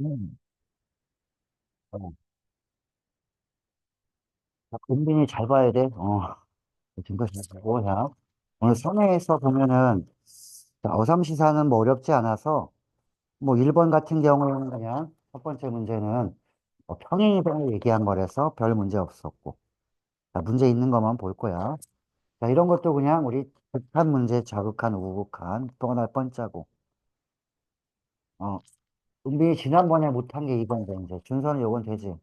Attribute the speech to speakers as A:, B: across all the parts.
A: 음. 어, 자, 은빈이 잘 봐야 돼. 어, 증거 잘 보고, 자. 오늘 선행에서 보면은, 자, 어삼시사는 뭐 어렵지 않아서, 뭐 1번 같은 경우에는 그냥 첫 번째 문제는 뭐 평행이동을 얘기한 거라서 별 문제 없었고, 자, 문제 있는 것만 볼 거야. 자, 이런 것도 그냥 우리 극한 문제, 자극한, 우극한, 또 하나 번짜고, 어, 은빈이 지난번에 못한 게 이건데, 이제 준서는 요건 되지.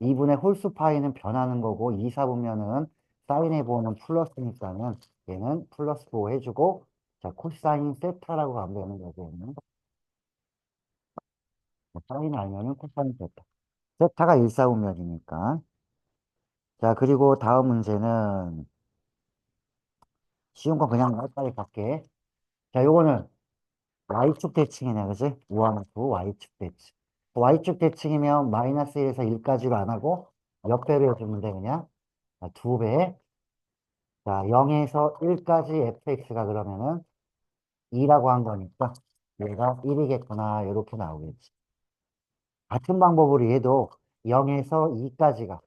A: 2분의 홀수 파이는 변하는 거고 2, 4분면은 사인의 보호는 플러스니까는 얘는 플러스 보호 해주고 자 코사인 세타라고 가면 되는 거죠. 얘는. 뭐 사인 알면은 코사인 세타. 세타가 1, 4분면이니까. 자 그리고 다음 문제는 쉬운 거 그냥 빨리 갈게. 자 요거는 y축 대칭이네 그지? 우함수 y축 대칭. y축 대칭이면 마이너스 1에서 1까지로 안 하고 옆배로 해주면 돼 그냥. 자, 두 배. 자, 0에서 1까지 fx가 그러면은 2라고 한 거니까 얘가 1이겠구나 이렇게 나오겠지. 같은 방법으로 얘도 0에서 2까지가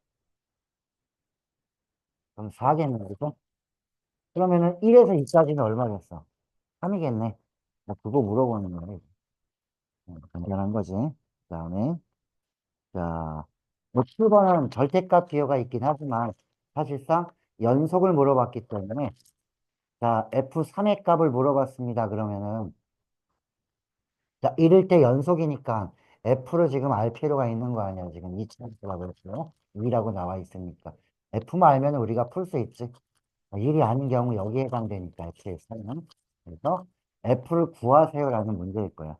A: 그럼 4겠네 그죠? 그러면은 1에서 2까지는 얼마겠어? 3이겠네. 그거 물어보는 거네. 음, 간단한 거지. 그 다음에 자, 뭐 7번은 절대값 기호가 있긴 하지만 사실상 연속을 물어봤기 때문에 자, F3의 값을 물어봤습니다. 그러면은 자, 이럴 때 연속이니까 F를 지금 알 필요가 있는 거 아니야. 지금 2차라고 그랬죠. 2라고 나와 있으니까. F만 알면 우리가 풀 수 있지. 1이 아닌 경우 여기에 해당되니까 F에서는. 그래서 F를 구하세요라는 문제일 거야.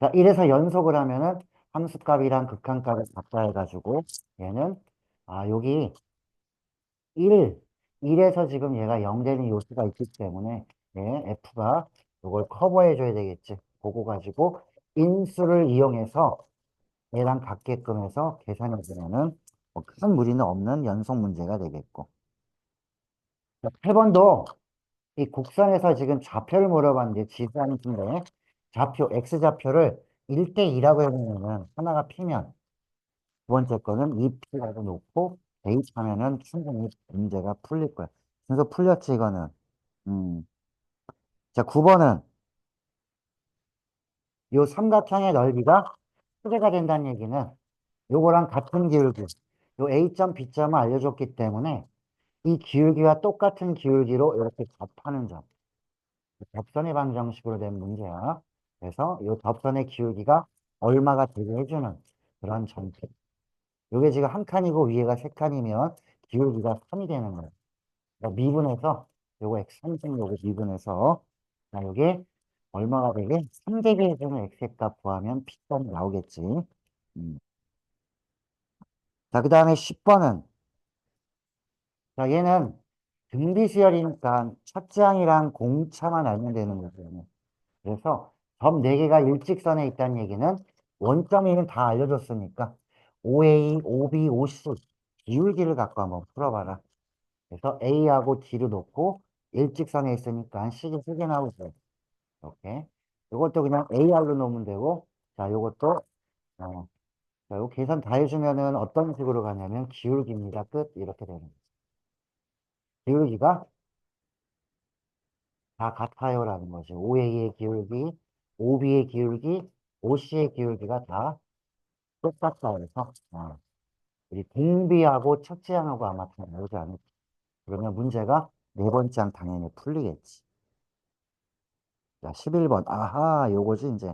A: 자, 이래서 연속을 하면은 함수값이랑 극한값을 갖다 해가지고 얘는 아 여기 1, 1에서 지금 얘가 0 되는 요수가 있기 때문에 얘 F가 이걸 커버해 줘야 되겠지. 그거 가지고 인수를 이용해서 얘랑 같게끔 해서 계산해 주면은 뭐 큰 무리는 없는 연속 문제가 되겠고. 8번도 이 국선에서 지금 좌표를 물어봤는데 지수함수인데 좌표 x좌표를 1대2라고 해놓으면 하나가 피면 두 번째 거는 2p라고 놓고 대입하면은 충분히 문제가 풀릴 거야. 순서 풀렸지 이거는. 음. 자 9번은 요 삼각형의 넓이가 크게가 된다는 얘기는 요거랑 같은 기울기 요 A점 B점을 알려줬기 때문에 이 기울기와 똑같은 기울기로 이렇게 곱하는 점 접선의 방정식으로 된 문제야. 그래서 이 접선의 기울기가 얼마가 되게 해주는 그런 점표. 이게 지금 한 칸이고 위에가 세 칸이면 기울기가 3이 되는 거예요. 그러니까 미분해서 요거 x 3승 요거 미분해서 자 요게 얼마가 되게 3대개 해주는 x의 값 구하면 p점이 나오겠지. 음. 자, 그 다음에 10번은 자 얘는 등비 수열이니까 첫째 항이랑 공차만 알면 되는 거죠. 그래서 점 4개가 일직선에 있다는 얘기는 원점 이는 다 알려줬으니까 OA, OB, OC 기울기를 갖고 한번 풀어봐라. 그래서 A하고 D를 놓고 일직선에 있으니까 C가 크게 나오죠. 이렇게. 이것도 그냥 AR로 놓으면 되고 자, 요것도 어, 자, 요 계산 다 해주면은 어떤 식으로 가냐면 기울기입니다. 끝. 이렇게 되는 거죠. 기울기가 다 같아요라는 거죠. OA의 기울기, OB의 기울기, OC의 기울기가 다 똑같다 그래서 어, 우리 공비하고 첫째 항하고 아마 다 나오지 않을까. 그러면 문제가 네 번째 항 당연히 풀리겠지. 자, 11번. 아하, 요거지 이제.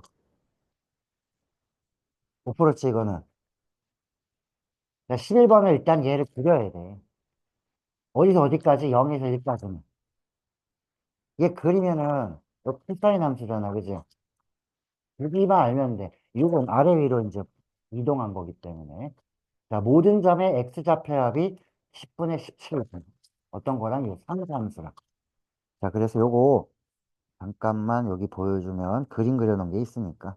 A: 5%치 이거는. 자, 11번을 일단 얘를 그려야 돼. 어디서 어디까지? 0에서 1까지는. 얘 그리면은 요 필사인 함수잖아. 그지? 여기만 알면 돼. 6은 아래 위로 이제 이동한 거기 때문에. 자, 모든 점의 x좌 표 합이 10분의 17. 어떤 거랑 이 상수함수랑. 자, 그래서 요거 잠깐만 여기 보여주면 그림 그려놓은 게 있으니까.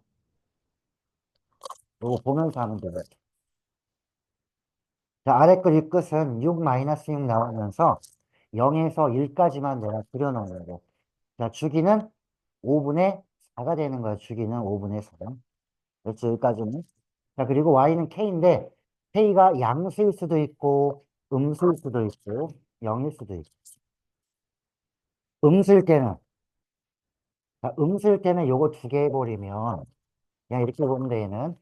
A: 요거 보면서 하면 돼요. 자, 아래 거 윗끝은 6 마이너스 6 나오면서 0에서 1까지만 내가 그려놓은 거예요. 자, 주기는 5분의 4가 되는 거야. 주기는 5분의 4. 그렇지, 여기까지는. 자, 그리고 y는 k인데, k가 양수일 수도 있고, 음수일 수도 있고, 0일 수도 있고. 음수일 때는, 자, 음수일 때는 요거 두 개 해버리면, 그냥 이렇게 보면 돼, 얘는.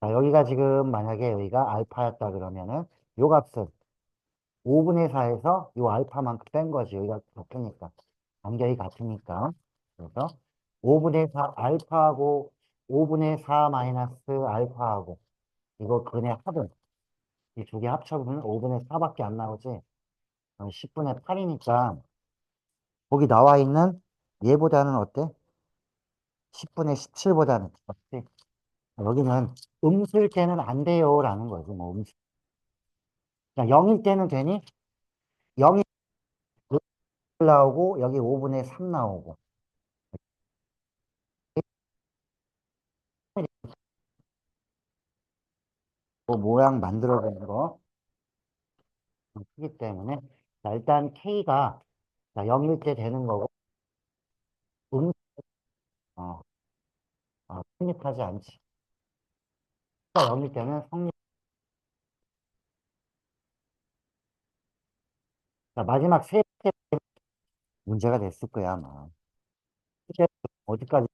A: 자, 여기가 지금 만약에 여기가 알파였다 그러면은, 요 값은 5분의 4에서 요 알파만큼 뺀 거지. 여기가 같으니까. 간격이 같으니까. 그래서 5분의 4 알파하고 5분의 4 마이너스 알파하고 이거 그네 합은 이 두 개 합쳐보면 5분의 4밖에 안 나오지. 10분의 8이니까 거기 나와 있는 얘보다는 어때? 10분의 17보다는 어때? 여기는 음수일 때는 안 돼요 라는 거지. 뭐 음수. 0일 때는 되니? 0이 나오고 여기 5분의 3 나오고 뭐 모양 만들어주는 거 크기 때문에 자, 일단 K가 자, 0일 때 되는 거고 음, 어, 어, 성립하지 않지. 0일 때는 성립. 자, 마지막 세 문제가 됐을 거야 아마. 어디까지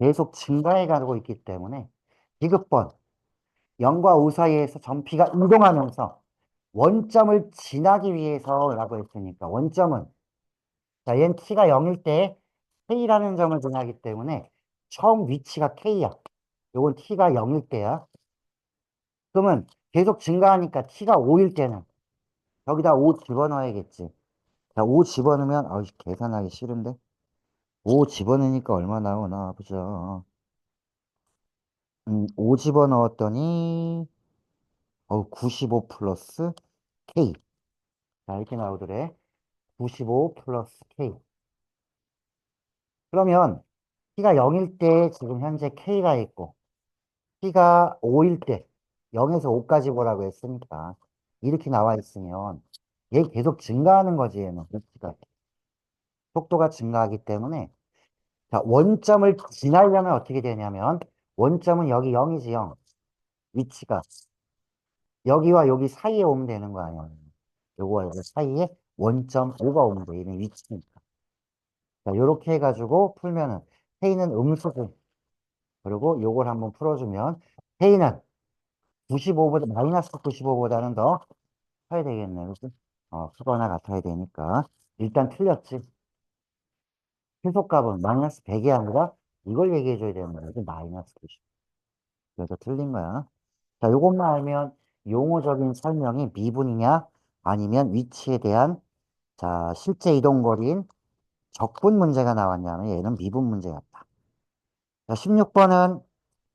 A: 계속 증가해 가고 있기 때문에 디귿번 0과 5 사이에서 점피가 이동하면서 원점을 지나기 위해서라고 했으니까 원점은 자, 얘는 t가 0일 때 k라는 점을 지나기 때문에 처음 위치가 k야. 요건 t가 0일 때야. 그러면 계속 증가하니까 t가 5일 때는 여기다 5 집어넣어야겠지. 자, 5 집어넣으면 아, 계산하기 싫은데. 5 집어넣으니까 얼마 나오나 보자. 음, 5 집어넣었더니 어, 95 플러스 k. 자, 이렇게 나오더래. 95 플러스 k. 그러면 t가 0일 때 지금 현재 k가 있고 t가 5일 때 0에서 5까지 보라고 했으니까 이렇게 나와 있으면 얘 계속 증가하는 거지 얘는 그치가 속도가 증가하기 때문에 자 원점을 지나려면 어떻게 되냐면 원점은 여기 0이지 0 위치가. 여기와 여기 사이에 오면 되는 거 아니야 요거와 여기 사이에 원점 5가 오면 돼 얘는 위치니까. 자 요렇게 해가지고 풀면은 K는 음수고. 그리고 요걸 한번 풀어주면 K는 95보다 마이너스 95보다는 더 커야 되겠네. 그치? 어, 크거나 같아야 되니까. 일단 틀렸지 최소값은 마이너스 100이 아니라 이걸 얘기해 줘야 되는 이게 마이너스 90 그래서 틀린 거야. 자 요것만 알면 용어적인 설명이 미분이냐 아니면 위치에 대한 자 실제 이동거리인 적분 문제가 나왔냐면 얘는 미분 문제였다. 자 16번은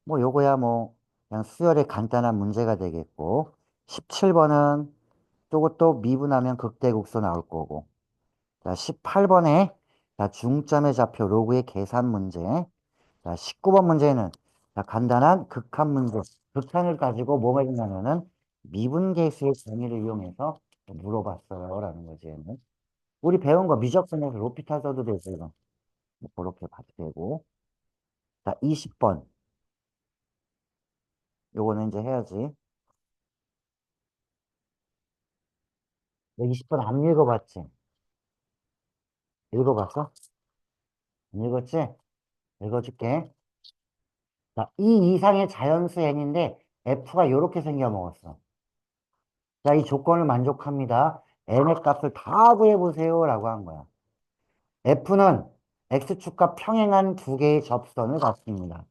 A: 뭐 요거야 뭐 그냥 수열의 간단한 문제가 되겠고 17번은 요것도 미분하면 극대국소 나올 거고. 자 18번에 자 중점의 좌표 로그의 계산 문제. 자 19번 문제는 자 간단한 극한 문제. 극한을 가지고 뭐가 있냐면은 미분계수의 정의를 이용해서 물어봤어요 라는 거지. 우리 배운 거 미적분에서 로피탈 써도 되고 이거. 뭐 그렇게 봐도 되고. 자 20번. 요거는 이제 해야지. 20번 안 읽어봤지? 읽어봤어? 안 읽었지? 읽어줄게. 자, 이 이상의 자연수 n인데 f가 이렇게 생겨 먹었어. 자, 이 조건을 만족합니다. n의 값을 다 구해보세요. 라고 한 거야. f는 x축과 평행한 두 개의 접선을 갖습니다.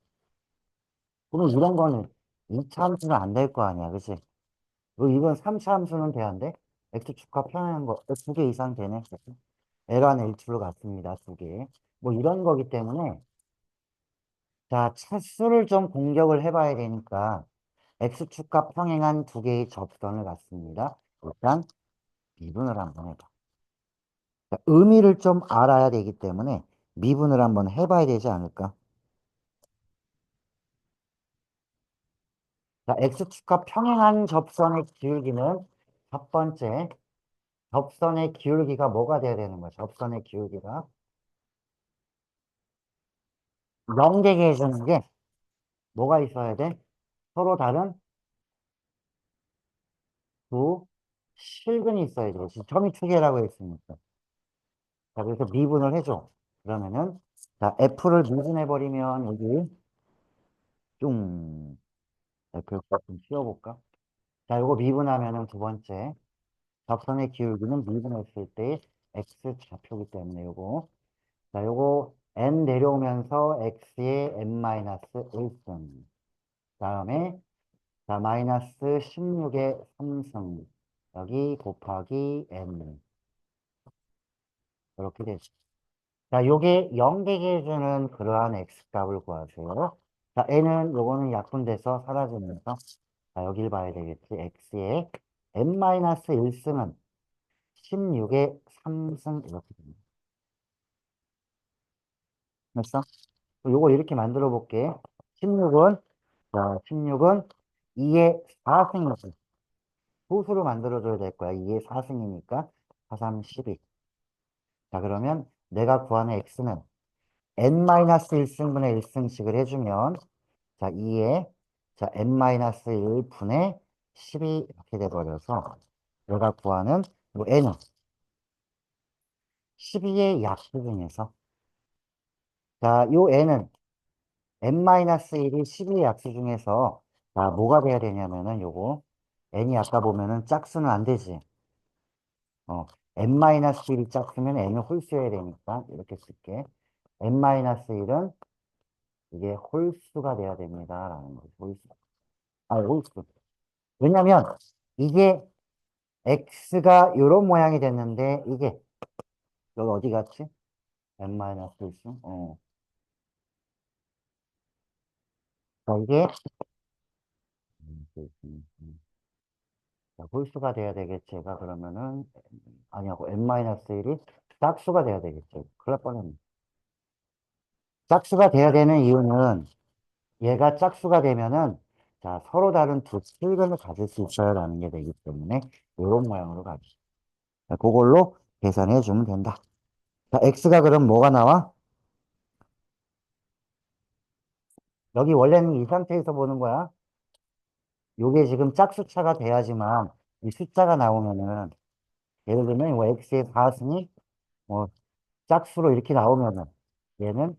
A: 그럼 이런 거는 2차 함수는 안 될 거 아니야. 그치? 이건 3차 함수는 돼야 돼 x축과 평행한 거 두 개 이상 되네. L1, L2로 갔습니다. 두 개. 뭐 이런 거기 때문에 자, 차수를 좀 공격을 해봐야 되니까 x축과 평행한 두 개의 접선을 갖습니다. 일단 미분을 한번 해봐. 자, 의미를 좀 알아야 되기 때문에 미분을 한번 해봐야 되지 않을까? 자, x축과 평행한 접선의 기울기는 첫 번째 접선의 기울기가 뭐가 돼야 되는 거야? 접선의 기울기가 연계게 해주는 게 뭐가 있어야 돼? 서로 다른 두 실근이 있어야 돼. 점이 두 개라고 했으니까. 자, 그래서 미분을 해줘. 그러면은, 자, F를 미분해버리면 여기 쭉, F를 좀 씌워볼까? 자, 이거 미분하면은 두 번째. 접선의 기울기는 미분했을 때 X 좌표기 때문에 요거. 자, 요거 n 내려오면서 x의 n-1승 다음에 자 마이너스 16의 3승 여기 곱하기 n 이렇게 되죠. 자 요게 0개게 해주는 그러한 x값을 구하세요. 자 n은 요거는 약분돼서 사라지면서 자 여길 봐야 되겠지. x의 n-1승은 16의 3승 이렇게 됩니다. 됐어? 요거 이렇게 만들어 볼게. 16은, 자, 16은 2의 4승이지. 소수로 만들어줘야 될 거야. 2의 4승이니까 4, 3, 12. 자, 그러면 내가 구하는 x는 n-1승분의 1승씩을 해주면, 자, 2의, 자, n-1분의 10이 이렇게 돼버려서, 내가 구하는 뭐 n은 12의 약수 중에서 자, 요 n은 n-1이 12의 약수 중에서 자, 뭐가 돼야 되냐면은 요거 n이 아까 보면은 짝수는 안 되지. 어, n-1이 짝수면 n을 홀수해야 되니까 이렇게 쓸게. n-1은 이게 홀수가 돼야 됩니다. 라는 거죠. 홀수. 아, 홀수. 왜냐면 이게 x가 요런 모양이 됐는데 이게 여기 어디 갔지? n-홀수. 어. 자, 이게. 자, 홀수가 돼야 되겠지. 가 그러면은 아니하고 n-1이 짝수가 돼야 되겠지. 큰일 날 뻔했네. 짝수가 돼야 되는 이유는 얘가 짝수가 되면은 자 서로 다른 두 실근을 가질 수 있어요라는 게 되기 때문에 이런 모양으로 가죠. 자, 그걸로 계산해 주면 된다. 자, x가 그럼 뭐가 나와? 여기 원래는 이 상태에서 보는 거야. 요게 지금 짝수차가 돼야지만 이 숫자가 나오면은 예를 들면 뭐 x의 4승이 뭐 짝수로 이렇게 나오면은 얘는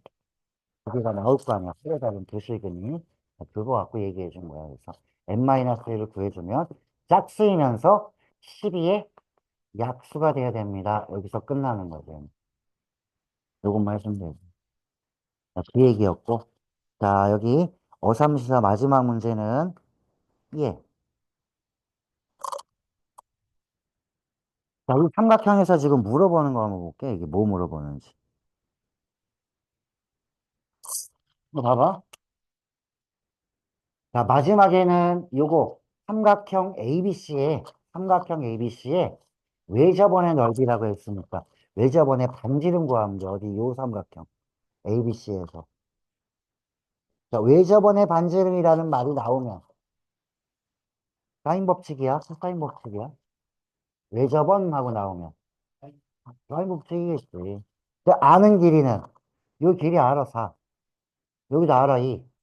A: 여기가 나올 거 아니야. 서로 다른 두 실근이. 그거 갖고 얘기해 준 거야. 그래서 n-1을 구해주면 짝수이면서 12의 약수가 돼야 됩니다. 여기서 끝나는 거죠. 요것만 해주면 되죠. 자, 그 얘기였고. 자, 여기 어삼시사 마지막 문제는 예. 자, 이 삼각형에서 지금 물어보는 거 한번 볼게. 이게 뭐 물어보는지. 이거 봐봐. 자, 마지막에는 요거 삼각형 ABC에 삼각형 ABC에 외접원의 넓이라고 했으니까 외접원의 반지름 구하면 돼. 어디 요 삼각형 ABC에서 자, 외접원의 반지름이라는 말이 나오면 사인 법칙이야? 사인 법칙이야? 외접원하고 나오면 사인 법칙이겠지. 근데 아는 길이는 요 길이 알아 4. 여기도 알아 2.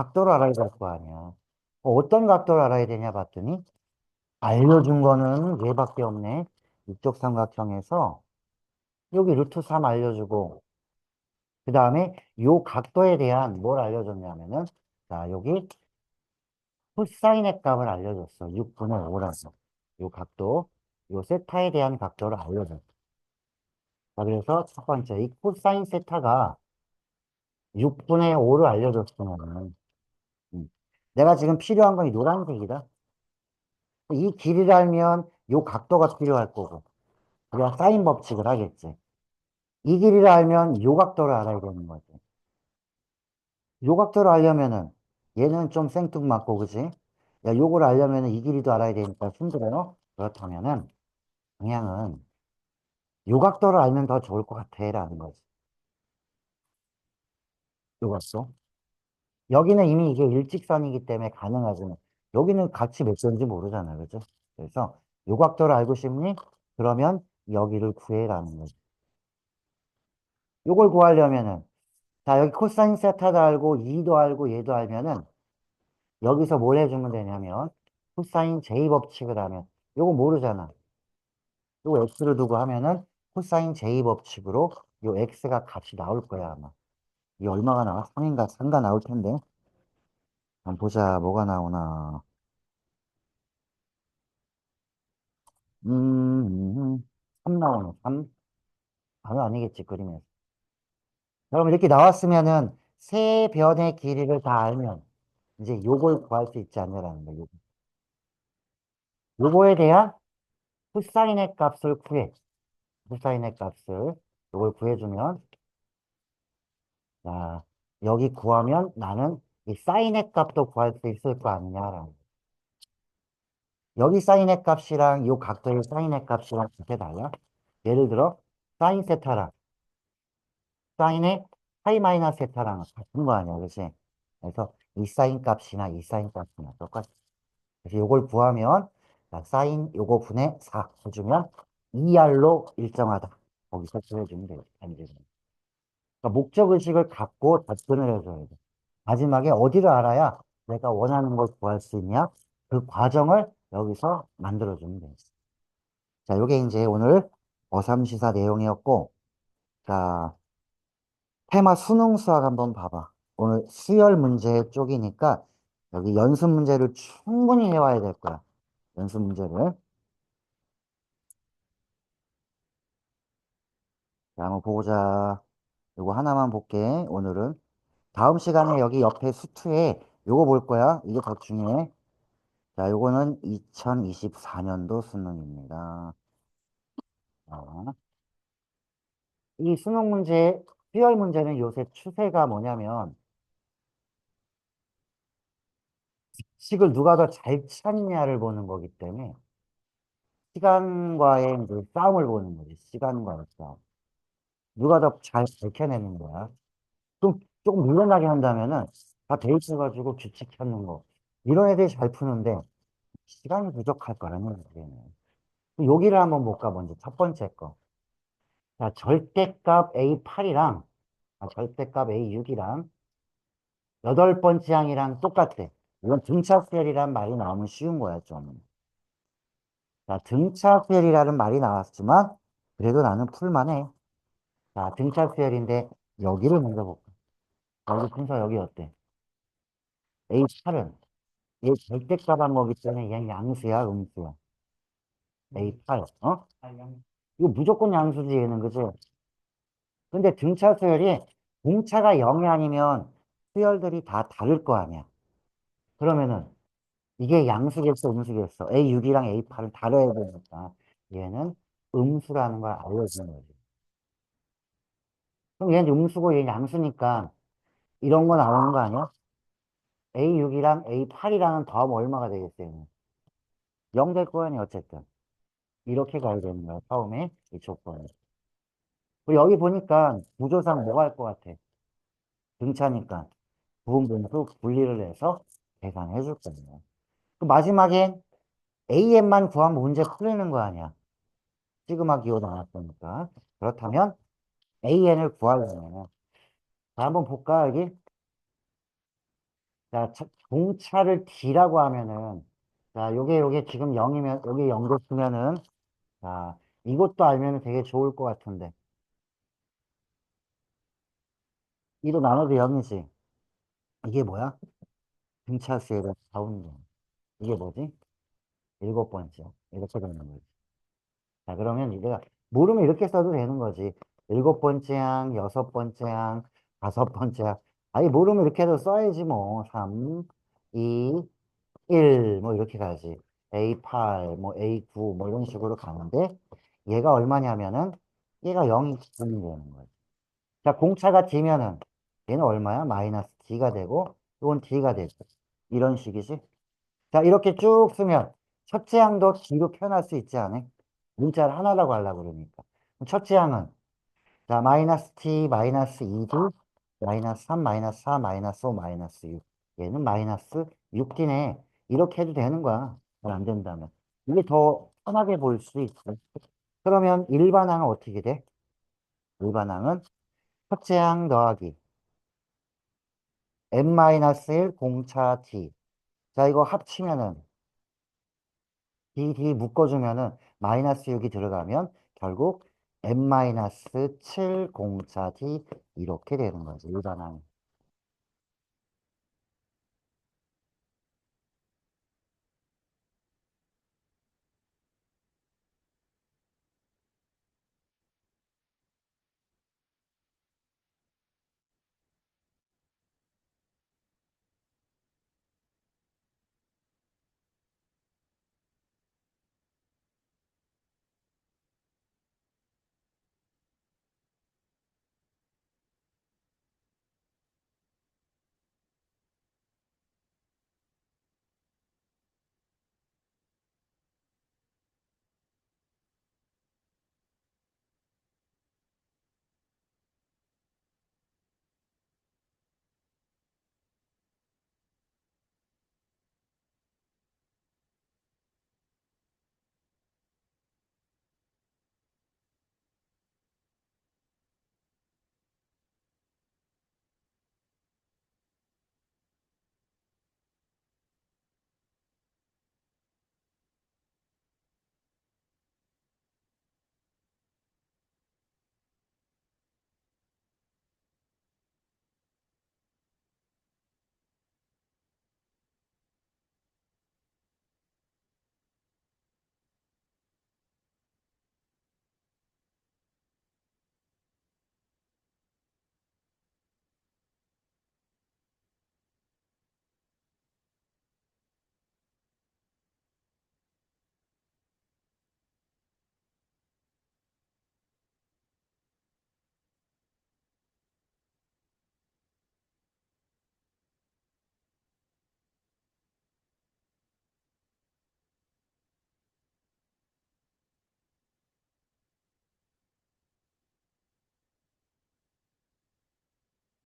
A: 각도를 알아야 될 거 아니야. 어, 어떤 각도를 알아야 되냐 봤더니 알려준 거는 얘밖에 없네. 이쪽 삼각형에서 여기 루트 3 알려주고 그 다음에 요 각도에 대한 뭘 알려줬냐면은 자 여기 코사인의 값을 알려줬어. 6분의 5라서 요 각도 요 세타에 대한 각도를 알려줬어. 자 그래서 첫 번째 이 코사인 세타가 6분의 5를 알려줬으면은 음. 내가 지금 필요한 건 이 노란색이다. 이 길이를 알면 요 각도가 필요할 거고 우리가 사인 법칙을 하겠지. 이 길이를 알면 요 각도를 알아야 되는 거지. 요 각도를 알려면은 얘는 좀 생뚱맞고 그지? 야 요걸 알려면은 이 길이도 알아야 되니까 힘들어요. 그렇다면은 방향은 요 각도를 알면 더 좋을 것 같아 라는 거지. 요 각도. 여기는 이미 이게 일직선이기 때문에 가능하지만 여기는 같이 몇 도인지 모르잖아요. 그죠? 그래서 요 각도를 알고 싶니? 그러면 여기를 구해라는 거죠. 요걸 구하려면은 자 여기 코사인 세타도 알고 2도 알고 얘도 알면은 여기서 뭘 해주면 되냐면 코사인 제이 법칙을 하면 요거 모르잖아. 요거 x를 두고 하면은 코사인 제이 법칙으로 요 x가 값이 나올 거야 아마. 이 얼마가 나와? 3인가 3가 나올 텐데. 한번 보자. 뭐가 나오나. 음, 음, 3 나오네. 3. 아, 아니겠지, 그림에서. 그럼 이렇게 나왔으면은 세 변의 길이를 다 알면 이제 요걸 구할 수 있지 않냐라는 거예요. 요거. 요거에 대한 코사인의 값을 구해. 코사인의 값을 요걸 구해주면 자, 여기 구하면 나는 이 사인의 값도 구할 수 있을 거 아니냐라는. 여기 사인의 값이랑 요 각도의 사인의 값이랑 어떻게 달라? 예를 들어 사인 세타랑 사인의 파이 마이너스 세타랑 같은 거 아니야, 그치? 그래서 이 사인 값이나 이 사인 값이나 똑같아. 그래서 요걸 구하면 자, 사인 요거 분의 4 해주면 2R로 일정하다. 거기서 돼요. 반지름. 그러니까 목적의식을 갖고 접근을 해줘야 돼. 마지막에 어디를 알아야 내가 원하는 걸 구할 수 있냐? 그 과정을 여기서 만들어주면 돼. 자, 요게 이제 오늘 어삼시사 내용이었고, 자, 테마 수능 수학 한번 봐봐. 오늘 수열 문제 쪽이니까 여기 연습 문제를 충분히 해와야 될 거야. 연습 문제를. 자, 한번 보자. 요거 하나만 볼게, 오늘은. 다음 시간에 여기 옆에 수트에 요거 볼 거야. 이게 더 중요해. 자, 요거는 2024년도 수능입니다. 자, 이 수능 문제, 수열 문제는 요새 추세가 뭐냐면, 식을 누가 더 잘 찾냐를 보는 거기 때문에, 시간과의 싸움을 보는 거지. 시간과의 싸움. 누가 더 잘 밝혀내는 거야. 좀 조금 밀려나게 한다면은 다 대입해가지고 규칙 찾는 거. 이런 애들이 잘 푸는데 시간이 부족할 거라는 얘기는. 여기를 한번 볼까, 먼저. 첫 번째 거. 자, 절대값 A8이랑, 아, 절대값 A6이랑, 여덟 번째 항이랑 똑같아. 이건 등차수열이란 말이 나오면 쉬운 거야, 좀. 자, 등차수열이라는 말이 나왔지만, 그래도 나는 풀만해. 자, 등차 수열인데, 여기를 먼저 볼까. 여기 순서 여기 어때? A8은, 얘 절대값 한 거기 때문에 얘 양수야, 음수야. A8, 어? 이거 무조건 양수지, 얘는, 그지? 근데 등차 수열이 공차가 0이 아니면 수열들이 다 다를 거 아니야. 그러면은 이게 양수겠어, 음수겠어. A6이랑 A8은 다뤄야 되니까 얘는 음수라는 걸 알려주는 거지. 그럼 얘는 음수고 얘는 양수니까 이런 거 나오는 거 아니야? A6이랑 A8이랑은 더하면 얼마가 되겠어요? 0 될 거 아니야, 어쨌든. 이렇게 가야 되는 거야, 처음에 이. 그리고 여기 보니까 구조상 뭐가 할 것 같아? 등차니까 부분분수 분리를 해서 계산해 줄 거예요. 그 마지막엔 AN만 구하면 문제 풀리는 거 아니야. 시그마 기호 나왔으니까. 그렇다면 AN을 구하려면 자, 한번 볼까, 여기? 자, 차- 공차를 D라고 하면은 자, 요게 요게 지금 0이면 여기 0도 쓰면은 자, 이것도 알면 되게 좋을 것 같은데. 2도 나눠도 0이지. 이게 뭐야? 등차수의 가운데. 이게 뭐지? 일곱 번째. 이렇게 되는 거지. 자, 그러면 내가 모르면 이렇게 써도 되는 거지. 일곱 번째 항, 여섯 번째 항, 다섯 번째 항. 아니, 모르면 이렇게 해도 써야지 뭐. 3, 2, 1, 뭐 이렇게 가지. A8, 뭐 A9, 뭐 이런 식으로 가는데, 얘가 얼마냐면은, 얘가 0이 되는 거지. 자, 공차가 D면은, 얘는 얼마야? 마이너스 D가 되고, 이건 D가 되죠. 이런 식이지. 자, 이렇게 쭉 쓰면, 첫째 항도 D로 표현할 수 있지 않아? 문자를 하나라고 하려고 그러니까. 첫째 항은, 자, 마이너스 t, 마이너스 2d, 마이너스 3, 마이너스 4, 마이너스 5, 마이너스 6. 얘는 마이너스 6d네. 이렇게 해도 되는 거야. 잘 안 된다면. 이게 더 편하게 보일 수 있어. 그러면 일반항은 어떻게 돼? 일반항은 첫째 항 더하기 n-1 공차 t. 자, 이거 합치면은 d, d 묶어주면은 마이너스 6이 들어가면 결국 n-7 공차 d 이렇게 되는 거지 일반항